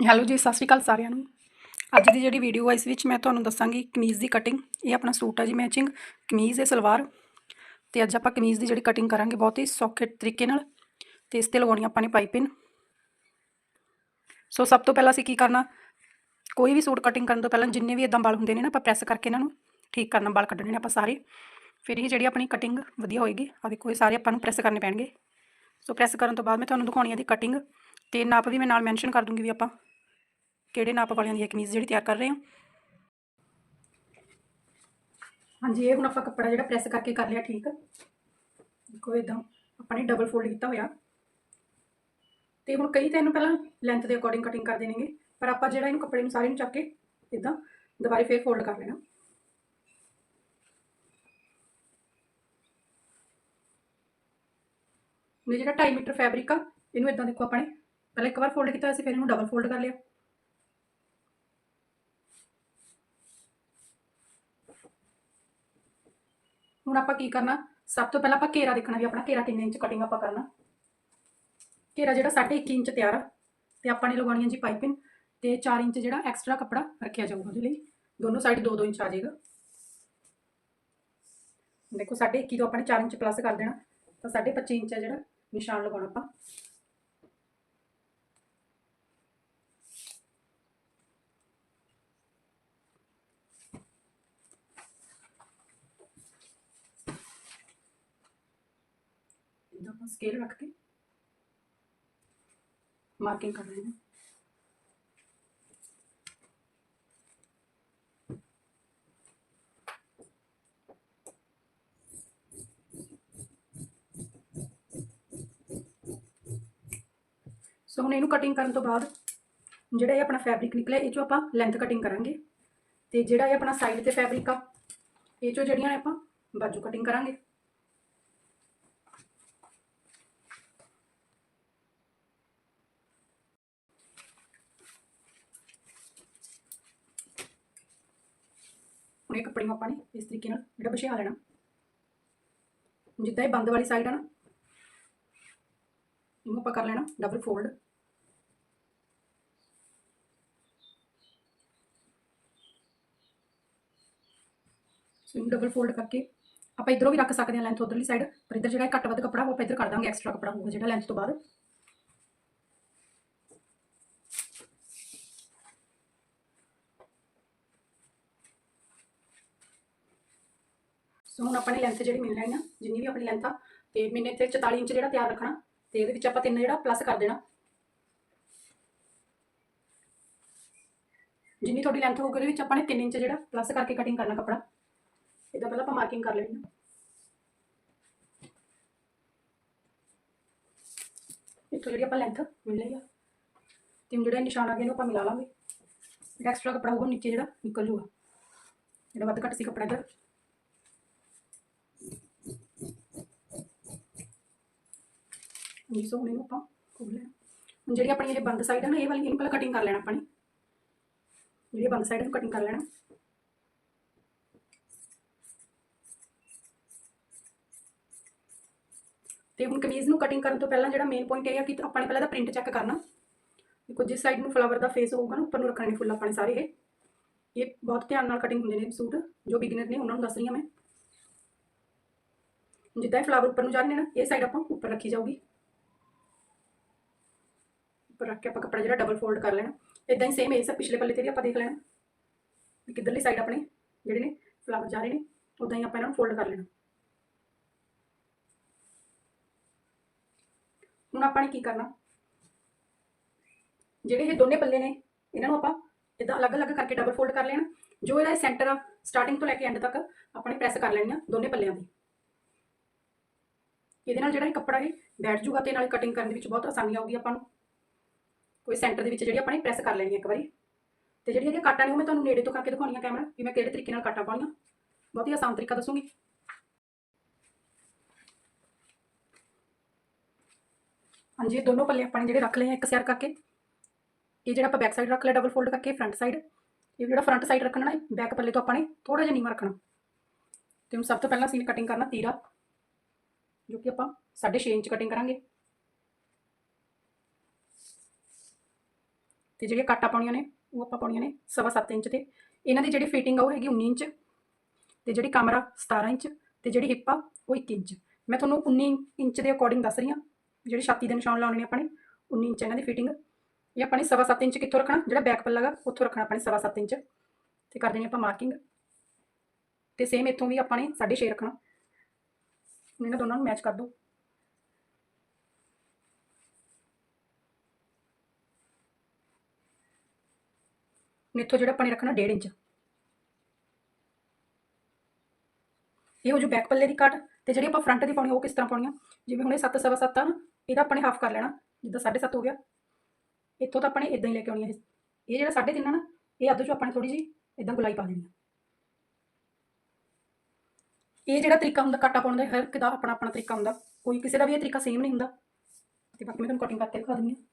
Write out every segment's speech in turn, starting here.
Hello ਜੀ, ਸਤਿ ਸ਼੍ਰੀ ਅਕਾਲ ਸਾਰਿਆਂ ਨੂੰ। ਅੱਜ ਦੀ ਜਿਹੜੀ ਵੀਡੀਓ ਆ, ਇਸ ਵਿੱਚ ਮੈਂ ਤੁਹਾਨੂੰ ਦੱਸਾਂਗੀ ਕਮੀਜ਼ ਦੀ ਕਟਿੰਗ ਇਹ ਆਪਣਾ ਸੂਟ ਆ ਜੀ ਮੈਚਿੰਗ ਕਮੀਜ਼ ਹੈ ਸਲਵਾਰ। ਤੇ ਅੱਜ ਆਪਾਂ ਕਮੀਜ਼ ਦੀ ਜਿਹੜੀ ਕਟਿੰਗ ਕਰਾਂਗੇ ਬਹੁਤ ਹੀ ਸੌਖੇ ਤਰੀਕੇ ਨਾਲ। ਤੇ ਇਸ ਤੇ ਲਗਾਉਣੀ ਆਪਾਂ ਨੇ ਪਾਈਪਿੰਗ ਸੋ ਸਭ ਤੋਂ ਪਹਿਲਾਂ ਅਸੀਂ ਕੀ ਕਰਨਾ, ਕੋਈ ਵੀ ਸੂਟ ਕਟਿੰਗ ਕਰਨ ਤੋਂ ਪਹਿਲਾਂ ਜਿੰਨੇ ਵੀ ਇਦਾਂ ਵਾਲ ਹੁੰਦੇ ਨੇ ਨਾ, ਆਪਾਂ ਪ੍ਰੈਸ ਕਰਕੇ ਇਹਨਾਂ ਨੂੰ ਠੀਕ ਕਰਨਾ ਵਾਲ ਕੱਢਣੇ ਨੇ ਆਪਾਂ ਸਾਰੇ। ਫਿਰ ਇਹ ਜਿਹੜੀ ਆਪਣੀ ਕਟਿੰਗ ਵਧੀਆ ਹੋਏਗੀ। ਆ ਦੇਖੋ, ਇਹ ਸਾਰੇ ਆਪਾਂ ਨੂੰ ਪ੍ਰੈਸ ਕਰਨੇ ਪੈਣਗੇ। ਸੋ ਪ੍ਰੈਸ ਕਰਨ ਤੋਂ ਬਾਅਦ ਮੈਂ ਤੁਹਾਨੂੰ ਦਿਖਾਉਣੀ ਹੈ ਦੀ ਕਟਿੰਗ ਤੇ ਨਾਪ ਵੀ ਮੈਂ ਨਾਲ ਮੈਂਸ਼ਨ ਕਰ ਦੂੰਗੀ ਵੀ ਆਪਾਂ। ਕਿਹੜੇ ਨਾਪ ਵਾਲਿਆਂ ਦੀ ਹੈ ਕਮੀਜ਼ ਜਿਹੜੀ ਤਿਆਰ ਕਰ ਰਹੇ ਹਾਂ? ਹਾਂਜੀ, ਇਹ ਹੁਣ ਆਪਾਂ ਕੱਪੜਾ ਜਿਹੜਾ ਪ੍ਰੈਸ ਕਰਕੇ ਕਰ ਲਿਆ, ਠੀਕ ਦੇਖੋ, ਇਦਾਂ ਆਪਾਂ ਨੇ ਡਬਲ ਫੋਲਡ ਕੀਤਾ ਹੋਇਆ। ਤੇ ਹੁਣ ਕਈ ਤਾਂ ਇਹਨੂੰ ਪਹਿਲਾਂ ਲੈਂਥ ਦੇ ਅਕੋਰਡਿੰਗ ਕਟਿੰਗ ਕਰ ਦੇਣਗੇ ਪਰ ਆਪਾਂ ਜਿਹੜਾ ਇਹਨੂੰ ਕੱਪੜੇ ਨੂੰ ਸਾਰੇ ਨੂੰ ਚੱਕ ਕੇ ਇਦਾਂ ਦੁਬਾਰੇ ਫੇਰ ਫੋਲਡ ਕਰ ਲੈਣਾ। ਇਹ ਜਿਹੜਾ 2.5 ਮੀਟਰ ਫੈਬਰਿਕ ਆ, ਇਹਨੂੰ ਇਦਾਂ ਦੇਖੋ ਆਪਾਂ ਨੇ ਪਹਿਲਾਂ ਇੱਕ ਵਾਰ ਫੋਲਡ ਕੀਤਾ ਸੀ, ਫਿਰ ਇਹਨੂੰ ਡਬਲ ਫੋਲਡ ਕਰ ਲਿਆ। ਹੁਣ ਆਪਾਂ ਕੀ ਕਰਨਾ? ਸਭ ਤੋਂ ਪਹਿਲਾਂ ਆਪਾਂ ਘੇਰਾ ਦੇਖਣਾ ਵੀ ਆਪਣਾ ਘੇਰਾ ਕਿੰਨੇ ਇੰਚ ਕਟਿੰਗ ਆਪਾਂ ਕਰਨਾ। ਘੇਰਾ ਜਿਹੜਾ 1.5 ਇੰਚ ਤਿਆਰ ਆ, ਤੇ ਆਪਾਂ ਨੇ ਲਗਾਉਣੀ ਹੈ ਜੀ ਪਾਈਪਿੰਗ ਤੇ 4 ਇੰਚ ਜਿਹੜਾ ਐਕਸਟਰਾ ਕੱਪੜਾ ਰੱਖਿਆ ਜਾਊਗਾ ਉਹਦੇ ਲਈ। ਦੋਨੋਂ ਸਾਈਡ 2-2 ਇੰਚ ਆ ਜਾਏਗਾ। ਦੇਖੋ 1.5 ਤੋਂ ਆਪਾਂ ਨੇ 4 ਇੰਚ ਪਲੱਸ ਕਰ ਦੇਣਾ, ਤਾਂ 25 ਇੰਚ ਹੈ ਜਿਹੜਾ ਨਿਸ਼ਾਨ ਲਗਾਉਣਾ ਆਪਾਂ। ਇਦਾਂ ਆਪਾਂ ਸਕੇਲ ਰੱਖ ਕੇ ਮਾਰਕਿੰਗ ਕਰ ਲੈਣਾ ਸੋ ਹੁਣ ਇਹਨੂੰ ਕਟਿੰਗ ਕਰਨ ਤੋਂ ਬਾਅਦ ਜਿਹੜਾ ਇਹ ਆਪਣਾ ਫੈਬਰਿਕ ਨਿਕਲਿਆ, ਇਹ ਚੋਂ ਆਪਾਂ ਲੈਂਥ ਕਟਿੰਗ ਕਰਾਂਗੇ। ਤੇ ਜਿਹੜਾ ਇਹ ਆਪਣਾ ਸਾਈਡ ਤੇ ਫੈਬਰਿਕ ਆ, ਇਹ ਚੋਂ ਜਿਹੜੀਆਂ ਨੇ ਆਪਾਂ ਬਾਜੂ ਕਟਿੰਗ ਕਰਾਂਗੇ। ਹੁਣ ਇਹ ਕੱਪੜੇ ਨੂੰ ਆਪਾਂ ਨੇ, ਇਸ ਤਰੀਕੇ ਨਾਲ ਜਿਹੜਾ ਵਿਛਾ ਲੈਣਾ। ਜਿੱਦਾਂ ਇਹ ਬੰਦ ਵਾਲੀ ਸਾਈਡ ਆ ਨਾ, ਇਹਨੂੰ ਆਪਾਂ ਕਰ ਲੈਣਾ ਡਬਲ ਫੋਲਡ ਸੋ ਇਹਨੂੰ ਡਬਲ ਫੋਲਡ ਕਰਕੇ ਆਪਾਂ ਇਧਰੋਂ ਵੀ ਰੱਖ ਸਕਦੇ ਹਾਂ ਲੈਂਥ ਉਧਰਲੀ ਸਾਈਡ ਪਰ ਇਧਰ ਜਿਹੜਾ ਘੱਟ ਵੱਧ ਕੱਪੜਾ, ਉਹ ਆਪਾਂ ਇਧਰ ਕਰ ਦਾਂਗੇ ਐਕਸਟਰਾ ਕੱਪੜਾ ਹੋਊਗਾ ਜਿਹੜਾ ਲੈਂਥ ਤੋਂ ਬਾਅਦ। ਸੋ ਹੁਣ ਆਪਾਂ ਨੇ ਲੈਂਥ ਜਿਹੜੀ ਮਿਲ ਰਹੀ ਆ, ਜਿੰਨੀ ਵੀ ਆਪਣੀ ਲੈਂਥ ਆ, ਤੇ ਮੈਨੇ ਇੱਥੇ 44 ਇੰਚ ਜਿਹੜਾ ਤਿਆਰ ਰੱਖਣਾ, ਤੇ ਇਹਦੇ ਵਿੱਚ ਆਪਾਂ ਤਿੰਨ ਜਿਹੜਾ ਪਲੱਸ ਕਰ ਦੇਣਾ। ਜਿੰਨੀ ਤੁਹਾਡੀ ਲੈਂਥ ਹੋਊਗੀ, ਉਹਦੇ ਵਿੱਚ ਆਪਾਂ ਨੇ 3 ਇੰਚ ਜਿਹੜਾ ਪਲੱਸ ਕਰਕੇ ਕਟਿੰਗ ਕਰਨਾ ਕੱਪੜਾ। ਇਹਦਾ ਪਹਿਲਾਂ ਆਪਾਂ ਮਾਰਕਿੰਗ ਕਰ ਲੈਣੀ ਆ ਇੱਥੋਂ ਜਿਹੜੀ ਆਪਾਂ ਲੈਂਥ ਮਿਲ ਲਈ ਆ, ਤੇ ਹੁਣ ਜਿਹੜਾ ਨਿਸ਼ਾਨ ਆ ਗਿਆ, ਇਹਨੂੰ ਆਪਾਂ ਮਿਲਾ ਲਾਂਗੇ। ਜਿਹੜਾ ਐਕਸਟਰਾ ਕੱਪੜਾ ਹੋਊਗਾ ਨੀਚੇ ਜਿਹੜਾ ਨਿਕਲ ਜੂਗਾ। ਜਿਹੜਾ ਵੱਧ ਘੱਟ ਸੀ ਕੱਪੜਾ ਇੱਧਰ। ਜੀ ਸੋ ਹੁਣ ਇਹਨੂੰ ਆਪਾਂ ਖੋਲ ਲੈਣਾ ਹੁਣ ਜਿਹੜੀ ਆਪਣੀ ਇਹ ਬੰਦ ਸਾਈਡ ਹੈ ਨਾ, ਇਹ ਵਾਲੀ ਇਹਨੂੰ ਪਹਿਲਾਂ ਕਟਿੰਗ ਕਰ ਲੈਣਾ ਆਪਾਂ ਨੇ। ਜਿਹੜੀ ਬੰਦ ਸਾਈਡ ਨੂੰ ਕਟਿੰਗ ਕਰ ਲੈਣਾ। ਤੇ ਹੁਣ ਕਮੀਜ਼ ਨੂੰ ਕਟਿੰਗ ਕਰਨ ਤੋਂ ਪਹਿਲਾਂ ਜਿਹੜਾ ਮੇਨ ਪੁਆਇੰਟ ਇਹ ਹੈ ਕਿ ਆਪਾਂ ਨੇ ਪਹਿਲਾਂ ਦਾ ਪ੍ਰਿੰਟ ਚੈੱਕ ਕਰਨਾ। ਦੇਖੋ, ਜਿਸ ਸਾਈਡ ਨੂੰ ਫਲਾਵਰ ਦਾ ਫੇਸ ਹੋਊਗਾ ਨਾ, ਉੱਪਰ ਨੂੰ ਰੱਖਣੇ ਨੇ ਫੁੱਲ ਆਪਾਂ ਨੇ ਸਾਰੇ ਇਹ। ਇਹ ਬਹੁਤ ਧਿਆਨ ਨਾਲ ਕਟਿੰਗ ਹੁੰਦੇ ਨੇ ਸੂਟ ਜੋ ਬਿਗਨਰ ਨੇ ਉਹਨਾਂ ਨੂੰ ਦੱਸ ਰਹੀ ਹਾਂ ਮੈਂ। ਜਿੱਦਾਂ ਫਲਾਵਰ ਉੱਪਰ ਨੂੰ ਜਾ ਰਹੇ ਨੇ ਨਾ, ਇਹ ਸਾਈਡ ਆਪਾਂ ਉੱਪਰ ਰੱਖੀ ਜਾਊਗੀ। ਉੱਪਰ ਰੱਖ ਕੇ ਆਪਾਂ ਕੱਪੜਾ ਜਿਹੜਾ ਡਬਲ ਫੋਲਡ ਕਰ ਲੈਣਾ। ਇਦਾਂ ਹੀ ਸੇਮ ਇਹ ਸਭ ਪਿਛਲੇ ਪੱਲੇ ਤੇ ਵੀ ਆਪਾਂ ਦੇਖ ਲੈਣਾ। ਕਿੱਧਰਲੀ ਸਾਈਡ ਆਪਣੇ ਜਿਹੜੇ ਨੇ ਫਲਾਵਰ ਜਾ ਰਹੇ ਨੇ ਉਦਾਂ ਹੀ ਆਪਾਂ ਇਹਨਾਂ ਨੂੰ ਫੋਲਡ ਕਰ ਲੈਣਾ। ਹੁਣ ਆਪਾਂ ਨੇ ਕੀ ਕਰਨਾ? ਜਿਹੜੇ ਇਹ ਦੋਨੇ ਪੱਲੇ ਨੇ, ਇਹਨਾਂ ਨੂੰ ਆਪਾਂ ਇਦਾਂ ਅਲੱਗ-ਅਲੱਗ ਕਰਕੇ ਡਬਲ ਫੋਲਡ ਕਰ ਲੈਣਾ। ਜੋ ਇਹਦਾ ਸੈਂਟਰ ਆ ਸਟਾਰਟਿੰਗ ਤੋਂ ਲੈ ਕੇ ਐਂਡ ਤੱਕ ਆਪਾਂ ਨੇ ਪ੍ਰੈਸ ਕਰ ਲੈਣੀ ਆ ਦੋਨੇ ਪੱਲਿਆਂ ਦੀ ਇਹਦੇ ਨਾਲ ਜਿਹੜਾ ਇਹ ਕੱਪੜਾ ਇਹ ਬੈਠ ਜੂਗਾ ਤੇ ਨਾਲੇ ਕਟਿੰਗ ਕਰਨ ਦੇ ਵਿੱਚ ਬਹੁਤ ਆਸਾਨੀ ਆਊਗੀ ਆਪਾਂ ਨੂੰ। ਕੋਈ ਸੈਂਟਰ ਦੇ ਵਿੱਚ ਜਿਹੜੀ ਆਪਾਂ ਨੇ ਪ੍ਰੈਸ ਕਰ ਲੈਣੀ ਇੱਕ ਵਾਰੀ। ਤੇ ਜਿਹੜੀਆਂ ਇਹਦੀਆਂ ਕਾਟਾਂ ਨੇ ਉਹ ਮੈਂ ਤੁਹਾਨੂੰ ਨੇੜੇ ਤੋਂ ਕਰਕੇ ਦਿਖਾਉਣੀਆਂ ਕੈਮਰਾ ਵੀ ਮੈਂ ਕਿਹੜੇ ਤਰੀਕੇ ਨਾਲ ਕਾਟਾਂ ਪਾਉਣੀਆਂ। ਬਹੁਤ ਹੀ ਆਸਾਨ ਤਰੀਕਾ ਦੱਸੂਗੀ। ਹਾਂਜੀ, ਇਹ ਦੋਨੋਂ ਪੱਲੇ ਆਪਾਂ ਨੇ ਜਿਹੜੇ ਰੱਖ ਲਏ ਆ, ਇੱਕ ਸਿਰ ਕਰਕੇ। ਇਹ ਜਿਹੜਾ ਆਪਾਂ ਬੈਕ ਸਾਈਡ ਰੱਖ ਲਿਆ ਡਬਲ ਫੋਲਡ ਕਰਕੇ ਫਰੰਟ ਸਾਈਡ ਇਹ ਜਿਹੜਾ ਫਰੰਟ ਸਾਈਡ ਰੱਖਣਾ ਨਾ ਬੈਕ ਪੱਲੇ ਤੋਂ ਆਪਾਂ ਨੇ ਥੋੜਾ ਜਿਹਾ ਨੀਵਾਂ ਰੱਖਣਾ। ਤੇ ਹੁਣ ਸਭ ਤੋਂ ਪਹਿਲਾਂ ਅਸੀਂ ਕਟਿੰਗ ਕਰਨਾ ਤੀਰਾ, ਜੋ ਕਿ ਆਪਾਂ 6.5 ਇੰਚ ਕਟਿੰਗ ਕਰਾਂਗੇ। ਤੇ ਜਿਹੜੀਆਂ ਕੱਟਾਂ ਪਾਉਣੀਆਂ ਨੇ, ਉਹ ਆਪਾਂ ਪਾਉਣੀਆਂ ਨੇ ਸਵਾ ਸੱਤ ਇੰਚ ਤੇ। ਇਹਨਾਂ ਦੀ ਜਿਹੜੀ ਫਿਟਿੰਗ ਆ, ਉਹ ਹੈਗੀ 19 ਇੰਚ ਤੇ ਜਿਹੜੀ ਕਮਰਾ 17 ਇੰਚ ਤੇ ਜਿਹੜੀ ਹਿੱਪ ਆ, ਉਹ 1 ਇੰਚ। ਮੈਂ ਤੁਹਾਨੂੰ 19 ਇੰਚ ਦੇ ਅਕੋਰਡਿੰਗ ਦੱਸ ਰਹੀ ਹਾਂ, ਜਿਹੜੀ ਛਾਤੀ ਦੇ ਨਿਸ਼ਾਨ ਲਾਉਣੇ ਨੇ ਆਪਣੇ ਨੇ 19 ਇੰਚ ਇਹਨਾਂ ਦੀ ਫਿਟਿੰਗ ਇਹ ਆਪਣੇ ਨੇ ਸਵਾ ਸੱਤ ਇੰਚ ਕਿੱਥੋਂ ਰੱਖਣਾ? ਜਿਹੜਾ ਬੈਕ ਪੱਲਾ ਗਾ, ਉੱਥੋਂ ਰੱਖਣਾ ਆਪਣੇ ਨੇ ਸਵਾ ਸੱਤ ਇੰਚ। ਤੇ ਕਰ ਦੇਣੀ ਆਪਾਂ ਮਾਰਕਿੰਗ ਤੇ ਸੇਮ ਇੱਥੋਂ ਵੀ ਆਪਾਂ ਨੇ 6.5 ਰੱਖਣਾ। ਇਹਨਾਂ ਦੋਨਾਂ ਨੂੰ ਮੈਚ ਕਰ ਦਿਓ। ਹੁਣ ਇੱਥੋਂ ਜਿਹੜਾ ਆਪਾਂ ਨੇ ਰੱਖਣਾ 1.5 ਇੰਚ। ਇਹ ਹੋ ਜੋ ਬੈਕ ਪੱਲੇ ਦੀ ਕੱਟ ਤੇ ਜਿਹੜੀ ਆਪਾਂ ਫਰੰਟ ਦੀ ਪਾਉਣੀ ਉਹ ਕਿਸ ਤਰ੍ਹਾਂ ਪਾਉਣੀ ਆ? ਜਿਵੇਂ ਹੁਣ ਇਹ 7 ਸਵਾ 7 ਆ ਨਾ, ਇਹਦਾ ਆਪਾਂ ਨੇ ਹਾਫ ਕਰ ਲੈਣਾ, ਜਿੱਦਾਂ 7.5 ਹੋ ਗਿਆ। ਇੱਥੋਂ ਤਾਂ ਆਪਾਂ ਨੇ ਇਦਾਂ ਹੀ ਲੈ ਕੇ ਆਉਣੀ ਆ ਇਹ। ਜਿਹੜਾ 3.5 ਆ ਨਾ, ਇਹ ਅੱਧ ਚੋਂ ਆਪਾਂ ਨੇ ਥੋੜੀ ਜੀ ਇਦਾਂ ਗੁਲਾਈ ਪਾ ਦੇਣੀ ਇਹ ਜਿਹੜਾ ਤਰੀਕਾ ਹੁੰਦਾ ਕਾਟਾ ਪਾਉਣ ਦਾ, ਹਰ ਇੱਕ ਦਾ ਆਪਣਾ ਆਪਣਾ ਤਰੀਕਾ ਹੁੰਦਾ। ਕੋਈ ਕਿਸੇ ਦਾ ਵੀ ਇਹ ਤਰੀਕਾ ਸੇਮ ਨਹੀਂ ਹੁੰਦਾ। ਤੇ ਬਾਕੀ ਮੈਂ ਤੁਹਾਨੂੰ ਕਟਿੰਗ ਕਰਕੇ ਦਿਖਾ ਦਿੰਦੀ ਹਾਂ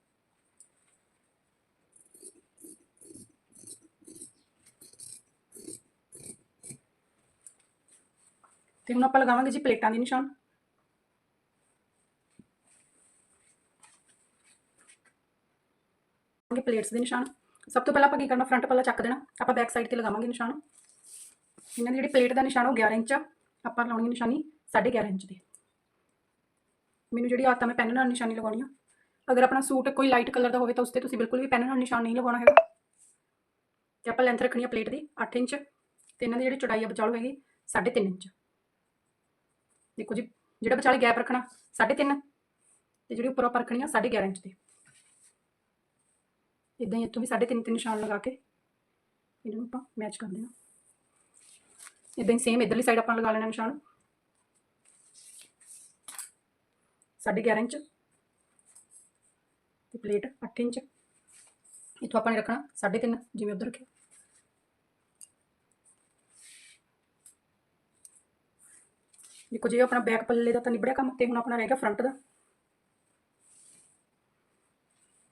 ਤੇ ਹੁਣ ਆਪਾਂ ਲਗਾਵਾਂਗੇ ਜੀ ਪਲੇਟਾਂ ਦੇ ਨਿਸ਼ਾਨ। ਲਗਾਵਾਂਗੇ ਪਲੇਟਸ ਦੇ ਨਿਸ਼ਾਨ। ਸਭ ਤੋਂ ਪਹਿਲਾਂ ਆਪਾਂ ਕੀ ਕਰਨਾ, ਫਰੰਟ ਪੱਲਾ ਚੱਕ ਦੇਣਾ। ਆਪਾਂ ਬੈਕ ਸਾਈਡ ਤੇ ਲਗਾਵਾਂਗੇ ਨਿਸ਼ਾਨ। ਇਹਨਾਂ ਦੀ ਜਿਹੜੀ ਪਲੇਟ ਦਾ ਨਿਸ਼ਾਨ, ਉਹ 11 ਇੰਚ ਆ। ਆਪਾਂ ਲਾਉਣੀ ਨਿਸ਼ਾਨੀ 11.5 ਇੰਚ ਦੀ। ਮੈਨੂੰ ਜਿਹੜੀ ਆਦਤ ਆ, ਮੈਂ ਪੈਨ ਨਾਲ ਨਿਸ਼ਾਨੀ ਲਗਾਉਣੀ ਆ। ਅਗਰ ਆਪਣਾ ਸੂਟ ਕੋਈ ਲਾਈਟ ਕਲਰ ਦਾ ਹੋਵੇ, ਤਾਂ ਉਸ ਤੇ ਤੁਸੀਂ ਬਿਲਕੁਲ ਵੀ ਪੈਨ ਨਾਲ ਨਿਸ਼ਾਨ ਨਹੀਂ ਲਗਾਉਣਾ ਹੈਗਾ। ਤੇ ਆਪਾਂ ਲੈਂਥ ਰੱਖਣੀ ਆ ਪਲੇਟ ਦੀ 8 ਇੰਚ। ਤੇ ਇਹਨਾਂ ਦੀ ਜਿਹੜੀ ਚੌੜਾਈ ਆ ਵਿਚਾਲੋ ਹੈਗੀ 3.5 ਇੰਚ। ਦੇਖੋ ਜੀ, ਜਿਹੜਾ ਵਿਚਾਲੇ ਗੈਪ ਰੱਖਣਾ 3.5 ਤੇ ਜਿਹੜੀ ਉੱਪਰੋਂ ਆਪਾਂ ਰੱਖਣੀ ਆ 11.5 ਇੰਚ ਦੀ। ਇਦਾਂ ਹੀ ਇੱਥੋਂ ਵੀ 3.5 ਤੇ ਨਿਸ਼ਾਨ ਲਗਾ ਕੇ ਇਹਨਾਂ ਨੂੰ ਆਪਾਂ ਮੈਚ ਕਰ ਦੇਣਾ ਇਦਾਂ ਹੀ ਸੇਮ ਇਧਰਲੀ ਸਾਈਡ ਆਪਾਂ ਲਗਾ ਲੈਣਾ ਨਿਸ਼ਾਨ। 11.5 ਇੰਚ। ਤੇ ਪਲੇਟ 8 ਇੰਚ। ਇੱਥੋਂ ਆਪਾਂ ਨੇ ਰੱਖਣਾ 3.5 ਜਿਵੇਂ ਉਧਰ ਰੱਖਿਆ। ਦੇਖੋ ਜੀ ਆਪਣਾ ਬੈਕ ਪੱਲੇ ਦਾ ਤਾਂ ਨਿਬੜਿਆ ਕੰਮ ਤੇ ਹੁਣ ਆਪਣਾ ਰਹਿ ਗਿਆ ਫਰੰਟ ਦਾ।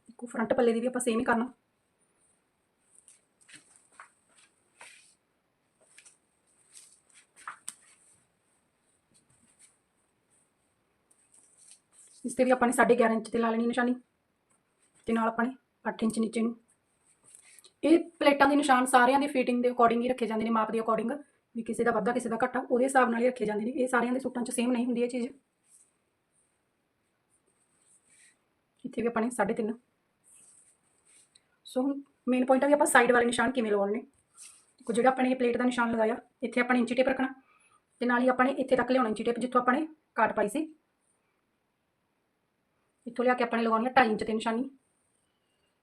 ਦੇਖੋ ਫਰੰਟ ਪੱਲੇ ਦੀ ਵੀ ਆਪਾਂ ਸੇਮ ਹੀ ਕਰਨਾ। ਇਸ ਤੇ ਵੀ ਆਪਾਂ ਨੇ 11.5 ਇੰਚ ਤੇ ਲਾ ਲੈਣੀ ਨਿਸ਼ਾਨੀ, ਤੇ ਨਾਲ ਆਪਾਂ ਨੇ 8 ਇੰਚ ਨੀਚੇ ਨੂੰ। ਇਹ ਪਲੇਟਾਂ ਦੇ ਨਿਸ਼ਾਨ ਸਾਰਿਆਂ ਦੀ ਫਿਟਿੰਗ ਦੇ ਅਕੋਰਡਿੰਗ ਹੀ ਰੱਖੇ ਜਾਂਦੇ ਨੇ, ਮਾਪ ਦੇ ਅਕੋਰਡਿੰਗ ਵੀ ਕਿਸੇ ਦਾ ਵਾਧਾ ਕਿਸੇ ਦਾ ਘੱਟਾ, ਉਹਦੇ ਹਿਸਾਬ ਨਾਲ ਹੀ ਰੱਖੇ ਜਾਂਦੇ ਨੇ। ਇਹ ਸਾਰਿਆਂ ਦੇ ਸੂਟਾਂ 'ਚ ਸੇਮ ਨਹੀਂ ਹੁੰਦੀ ਇਹ ਚੀਜ਼। ਇੱਥੇ ਵੀ ਆਪਾਂ ਨੇ 3.5 ਸੋ ਹੁਣ ਮੇਨ ਪੁਆਇੰਟ ਆ ਵੀ ਆਪਾਂ ਸਾਈਡ ਵਾਲੇ ਨਿਸ਼ਾਨ ਕਿਵੇਂ ਲਗਾਉਣੇ ਨੇ? ਕੋ ਜਿਹੜਾ ਆਪਾਂ ਨੇ ਇਹ ਪਲੇਟ ਦਾ ਨਿਸ਼ਾਨ ਲਗਾਇਆ, ਇੱਥੇ ਆਪਾਂ ਨੇ ਇੰਚੀ ਟੇਪ ਰੱਖਣਾ। ਤੇ ਨਾਲ ਹੀ ਆਪਾਂ ਨੇ ਇੱਥੇ ਤੱਕ ਲਿਆਉਣਾ ਇੰਚੀ ਟੇਪ, ਜਿੱਥੋਂ ਆਪਾਂ ਨੇ ਕਾਟ ਪਾਈ ਸੀ। ਇੱਥੋਂ ਲਿਆ ਕੇ ਆਪਾਂ ਨੇ ਲਗਾਉਣੀ ਆ 2.5 ਇੰਚ ਤੇ ਨਿਸ਼ਾਨੀ।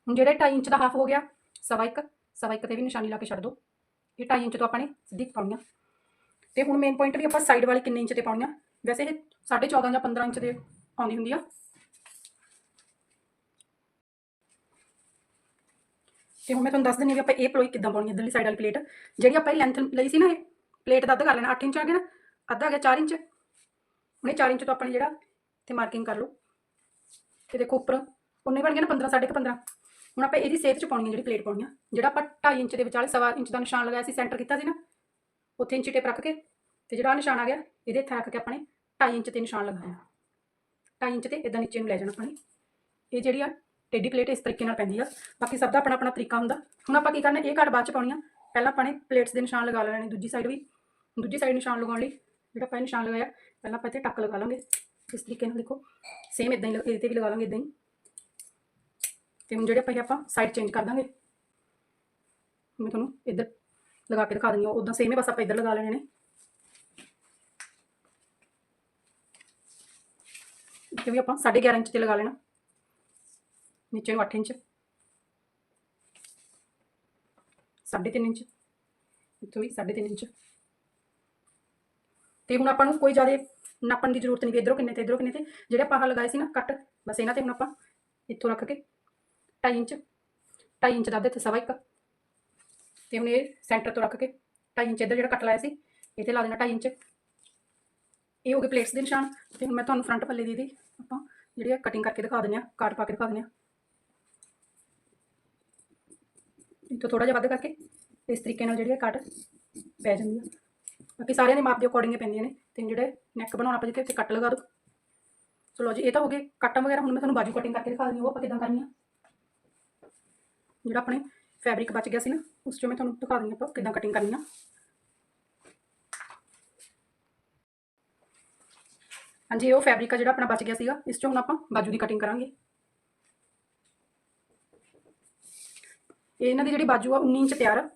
ਹੁਣ ਜਿਹੜਾ 2.5 ਇੰਚ ਦਾ ਹਾਫ ਹੋ ਗਿਆ, ਸਵਾ ਇੱਕ ਸਵਾ ਇੱਕ ਤੇ ਵੀ ਨਿਸ਼ਾਨੀ ਲਾ ਕੇ ਛੱਡ ਦਿਓ। ਇਹ 2.5 ਇੰਚ ਤੋਂ ਆਪਾਂ ਨੇ ਸਿੱਧੀ ਪਾਉਣੀ ਆ। ਤੇ ਹੁਣ ਮੇਨ ਪੁਆਇੰਟ ਵੀ ਆਪਾਂ ਸਾਈਡ ਵਾਲੀ ਕਿੰਨੇ ਇੰਚ ਤੇ ਪਾਉਣੀ ਆ। ਵੈਸੇ ਇਹ 14.5 ਜਾਂ 15 ਇੰਚ ਦੇ ਆਉਂਦੀ ਹੁੰਦੀ ਆ। ਤੇ ਹੁਣ ਮੈਂ ਤੁਹਾਨੂੰ ਦੱਸ ਦਿੰਦੀ ਵੀ ਆਪਾਂ ਇਹ ਪਲੋਈ ਕਿੱਦਾਂ ਪਾਉਣੀ ਹੈ ਇਧਰਲੀ ਸਾਈਡ ਵਾਲੀ ਪਲੇਟ ਜਿਹੜੀ ਆਪਾਂ ਇਹ ਲੈਂਥ ਲਈ ਸੀ ਨਾ ਇਹ ਪਲੇਟ ਦਾ ਅੱਧਾ ਕਰ ਲੈਣਾ 8 ਇੰਚ ਆ ਗਿਆ ਨਾ, ਅੱਧਾ ਆ ਗਿਆ 4 ਇੰਚ। ਹੁਣ ਇਹ 4 ਇੰਚ ਤੋਂ ਆਪਾਂ ਨੇ ਜਿਹੜਾ ਤੇ ਮਾਰਕਿੰਗ ਕਰ ਲਓ। ਤੇ ਦੇਖੋ ਉੱਪਰ, ਉਹਨੇ ਬਣ ਗਿਆ ਨਾ 15 ਸਾਢੇ ਕੁ 15 ਹੁਣ ਆਪਾਂ ਇਹਦੀ ਸੇਪ ਚ ਪਾਉਣੀ ਹੈ ਜਿਹੜੀ ਪਲੇਟ ਪਾਉਣੀ ਆ। ਜਿਹੜਾ ਆਪਾਂ 2.5 ਇੰਚ ਦੇ ਵਿਚਾਲੇ ਸਵਾ ਇੰਚ ਦਾ ਨਿਸ਼ਾਨ ਲਗਾਇਆ ਸੀ ਸੈਂਟਰ ਕੀਤਾ ਸੀ ਨਾ, ਉੱਥੇ ਇੰਚੀ ਟੇਪ ਰੱਖ ਕੇ ਤੇ ਜਿਹੜਾ ਨਿਸ਼ਾਨ ਆ ਗਿਆ, ਇਹਦੇ ਇੱਥੇ ਰੱਖ ਕੇ ਆਪਾਂ ਨੇ 2.5 ਇੰਚ ਤੇ ਨਿਸ਼ਾਨ ਲਗਾਇਆ। 2.5 ਇੰਚ ਤੇ ਇਦਾਂ ਨੀਚੇ ਨੂੰ ਲੈ ਜਾਣਾ ਆਪਾਂ ਨੇ। ਇਹ ਜਿਹੜੀ ਆ ਟੇਡੀ ਪਲੇਟ ਇਸ ਤਰੀਕੇ ਨਾਲ ਪੈਂਦੀ ਆ। ਬਾਕੀ ਸਭ ਦਾ ਆਪਣਾ ਆਪਣਾ ਤਰੀਕਾ ਹੁੰਦਾ। ਹੁਣ ਆਪਾਂ ਕੀ ਕਰਨਾ, ਇਹ ਘੜ ਬਾਅਦ ਚ ਪਾਉਣੀ ਆ। ਪਹਿਲਾਂ ਆਪਾਂ ਨੇ ਪਲੇਟਸ ਦੇ ਨਿਸ਼ਾਨ ਲਗਾ ਲੈਣੇ ਦੂਜੀ ਸਾਈਡ ਵੀ। ਦੂਜੀ ਸਾਈਡ ਨਿਸ਼ਾਨ ਲਗਾਉਣ ਲਈ ਜਿਹੜਾ ਆਪਾਂ ਨਿਸ਼ਾਨ ਲਗਾਇਆ, ਪਹਿਲਾਂ ਆਪਾਂ ਇੱਥੇ ਟੱਕ ਲਗਾ ਲਾਂਗੇ। ਇਸ ਤਰੀਕੇ ਨਾਲ ਦੇਖੋ ਸੇਮ ਇਦਾਂ ਹੀ ਇਹਦੇ ਤੇ ਵੀ ਲਗਾ ਲਾਂਗੇ ਇਦਾਂ ਹੀ। ਤੇ ਹੁਣ ਜਿਹੜੇ ਆਪਾਂ ਇਹ ਆਪਾਂ ਸਾਈਡ ਚੇਂਜ ਕਰ ਦਾਂਗੇ ਮੈਂ ਤੁਹਾਨੂੰ ਇੱਧਰ ਲਗਾ ਕੇ ਦਿਖਾ ਦਿੰਦੀ ਹਾਂ ਉਦਾਂ ਸੇਮ ਹੀ ਬਸ ਆਪਾਂ ਇੱਧਰ ਲਗਾ ਲੈਣੇ ਨੇ ਇੱਥੇ ਵੀ ਆਪਾਂ 11.5 ਇੰਚ ਤੇ ਲਗਾ ਲੈਣਾ ਨੀਚੇ ਨੂੰ 8 ਇੰਚ 3.5 ਇੰਚ ਇੱਥੋਂ ਵੀ 3.5 ਇੰਚ ਤੇ ਹੁਣ ਆਪਾਂ ਨੂੰ ਕੋਈ ਜ਼ਿਆਦਾ ਨਾਪਣ ਦੀ ਜ਼ਰੂਰਤ ਨਹੀਂ ਵੀ ਇਧਰੋਂ ਕਿੰਨੇ ਤੇ ਇਧਰੋਂ ਕਿੰਨੇ ਤੇ ਜਿਹੜੇ ਆਪਾਂ ਆਹ ਲਗਾਏ ਸੀ ਨਾ ਕੱਟ ਬਸ ਇਹਨਾਂ ਤੇ ਹੁਣ ਆਪਾਂ ਇੱਥੋਂ ਰੱਖ ਕੇ 2.5 ਇੰਚ 2.5 ਇੰਚ ਦਾ ਅੱਧੇ ਤੇ ਸਵਾ ਇੱਕ। ਤੇ ਹੁਣ ਇਹ ਸੈਂਟਰ ਤੋਂ ਰੱਖ ਕੇ 2.5 ਇੰਚ ਇੱਧਰ ਜਿਹੜਾ ਕੱਟ ਲਾਇਆ ਸੀ ਇਹ ਤੇ ਲਾ ਦੇਣਾ 2.5 ਇੰਚ। ਇਹ ਹੋ ਗਏ ਪਲੇਟਸ ਦੇ ਨਿਸ਼ਾਨ। ਤੇ ਹੁਣ ਮੈਂ ਤੁਹਾਨੂੰ ਫਰੰਟ ਪੱਲੇ ਦੀ ਦੀ ਆਪਾਂ ਜਿਹੜੀ ਆ ਕਟਿੰਗ ਕਰਕੇ ਦਿਖਾ ਦਿੰਦੇ ਆ ਕਾਟ ਪਾ ਕੇ ਦਿਖਾ ਦਿੰਦੇ ਆ। ਇੱਥੋਂ ਥੋੜਾ ਜਿਹਾ ਵੱਧ ਕਰਕੇ ਇਸ ਤਰੀਕੇ ਨਾਲ ਜਿਹੜੀ ਆ ਕੱਟ ਪੈ ਜਾਂਦੀ ਆ। ਬਾਕੀ ਸਾਰਿਆਂ ਦੇ ਮਾਪ ਦੇ ਅਕੋਰਡਿੰਗ ਪੈਂਦੀਆਂ ਨੇ। ਤੇ ਜਿਹੜੇ ਨੈਕ ਬਣਾਉਣਾ ਆਪਾਂ ਜਿੱਥੇ, ਉੱਥੇ ਕੱਟ ਲਗਾ ਦਿਓ। ਚਲੋ ਜੀ, ਇਹ ਤਾਂ ਹੋ ਗਏ। ਕੱਟਾਂ ਵਗੈਰਾ ਹੁਣ ਮੈਂ ਤੁਹਾਨੂੰ ਬਾਜੂ ਕਟਿੰਗ ਕਰਕੇ ਦਿਖਾ ਦਿੰਦੀ ਹਾਂ, ਉਹ ਆਪਾਂ ਕਿਦਾਂ ਕਰਨੀ ਆ ਜਿਹੜਾ ਆਪਣੇ ਫੈਬਰਿਕ ਬਚ ਗਿਆ ਸੀ ਨਾ, ਉਸ ਚੋਂ ਮੈਂ ਤੁਹਾਨੂੰ ਦਿਖਾ ਦਿੰਦੀ ਆਪਾਂ ਕਿੱਦਾਂ ਕਟਿੰਗ ਕਰਨੀ ਆ। ਹਾਂਜੀ, ਇਹ ਉਹ ਫੈਬਰਿਕ ਆ ਜਿਹੜਾ ਆਪਣਾ ਬਚ ਗਿਆ ਸੀਗਾ, ਇਸ ਚੋਂ ਹੁਣ ਆਪਾਂ ਬਾਜੂ ਦੀ ਕਟਿੰਗ ਕਰਾਂਗੇ। ਇਹ ਇਹਨਾਂ ਦੀ ਜਿਹੜੀ ਬਾਜੂ ਆ 19 ਇੰਚ ਤਿਆਰ ਆ।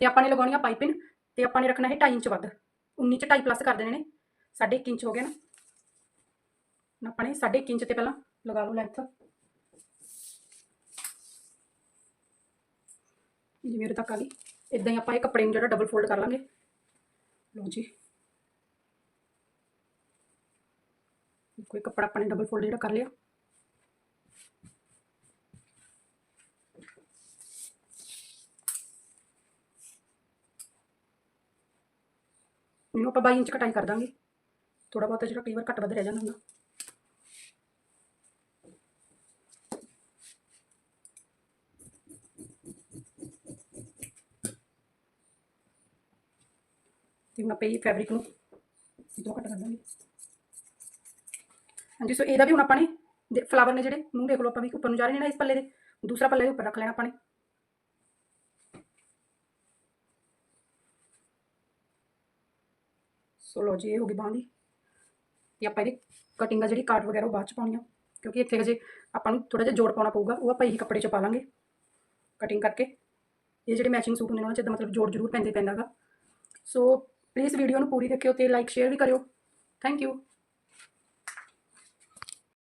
ਤੇ ਆਪਾਂ ਨੇ ਲਗਾਉਣੀ ਆ ਪਾਈਪਿੰਗ ਤੇ ਆਪਾਂ ਨੇ ਰੱਖਣਾ ਹੈ 2.5 ਇੰਚ ਵੱਧ। 19 ਚ 2.5 ਪਲੱਸ ਕਰ ਦੇਣੇ ਨੇ 1.5 ਇੰਚ ਹੋ ਗਿਆ ਨਾ। ਹੁਣ ਆਪਾਂ ਨੇ 1.5 ਇੰਚ ਤੇ ਪਹਿਲਾਂ ਲਗਾ ਲਓ ਲੈਂਥ ਜਿਵੇਂ ਉਰੇ ਤੱਕ ਆ ਗਈ ਇਦਾਂ ਹੀ ਆਪਾਂ ਇਹ ਕੱਪੜੇ ਨੂੰ ਜਿਹੜਾ ਡਬਲ ਫੋਲਡ ਕਰ ਲਾਂਗੇ। ਲਓ ਜੀ। ਕੋਈ ਕੱਪੜਾ ਆਪਾਂ ਨੇ ਡਬਲ ਫੋਲਡ ਜਿਹੜਾ ਕਰ ਲਿਆ। ਇਹਨੂੰ ਆਪਾਂ 22 ਇੰਚ ਕਟਾਈ ਕਰ ਦਾਂਗੇ। ਥੋੜਾ ਬਹੁਤਾ ਜਿਹੜਾ ਕਈ ਵਾਰ ਘੱਟ ਵੱਧ ਰਹਿ ਜਾਂਦਾ ਹੁੰਦਾ। ਤੇ ਹੁਣ ਆਪਾਂ ਇਹ ਫੈਬਰਿਕ ਨੂੰ ਇਦੋਂ ਕੱਟ ਕਰ ਦਾਂਗੇ ਹਾਂਜੀ ਸੋ ਇਹਦਾ ਵੀ ਹੁਣ ਆਪਾਂ ਨੇ ਫਲਾਵਰ ਨੇ ਜਿਹੜੇ, ਮੂੰਹ ਦੇਖ ਲਓ ਆਪਾਂ ਵੀ ਉੱਪਰ ਨੂੰ ਜਾ ਰਹੇ ਨੇ ਇਸ ਪੱਲੇ ਦੇ, ਦੂਸਰਾ ਪੱਲੇ ਦੇ ਉੱਪਰ ਰੱਖ ਲੈਣਾ ਆਪਾਂ ਨੇ। ਸੋ ਲਓ ਜੀ, ਇਹ ਹੋ ਗਈ ਬਾਂਹ ਦੀ। ਤੇ ਆਪਾਂ ਇਹਦੀ ਕਟਿੰਗ ਆ ਜਿਹੜੀ ਕਾਟ ਵਗੈਰਾ ਉਹ ਬਾਅਦ ਚ ਪਾਉਣੀ ਆ, ਕਿਉਂਕਿ ਇੱਥੇ ਹਜੇ ਆਪਾਂ ਨੂੰ ਥੋੜਾ ਜਿਹਾ ਜੋੜ ਪਾਉਣਾ ਪਊਗਾ, ਉਹ ਆਪਾਂ ਇਹੀ ਕੱਪੜੇ ਚ ਪਾ ਲਾਂਗੇ। ਕਟਿੰਗ ਕਰਕੇ। ਇਹ ਜਿਹੜੇ ਮੈਚਿੰਗ ਸੂਟ ਹੁੰਦੇ ਨੇ, ਉਹਨਾਂ 'ਚ ਇਦਾਂ ਮਤਲਬ ਜੋੜ ਜ਼ਰੂਰ ਪੈਂਦੇ ਪੈਂਦਾਗਾ ਸੋ ਪਲੀਜ਼ ਵੀਡੀਓ ਨੂੰ ਪੂਰੀ ਦੇਖਿਓ ਤੇ ਲਾਈਕ ਸ਼ੇਅਰ ਵੀ ਕਰਿਓ। Thank you